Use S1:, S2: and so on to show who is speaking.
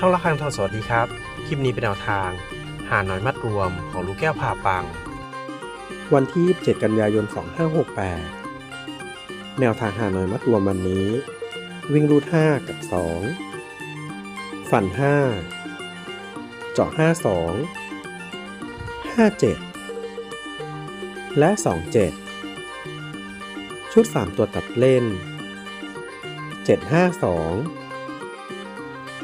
S1: ช่องละครังทองสวัสดีครับ คลิปนี้เป็นแนวทาง หาหน้อยมัดรวมของลูกแก้วผ่าปัง
S2: วันที่ 27 กันยายน 2568 แนวทางหาหน่อยมัดรวมวันนี้ วิ่งรูด 5 กับ 2 ฝัน 5 เจาะ 52 57 และ 27 ชุด 3 ตัวตัดเล่น 752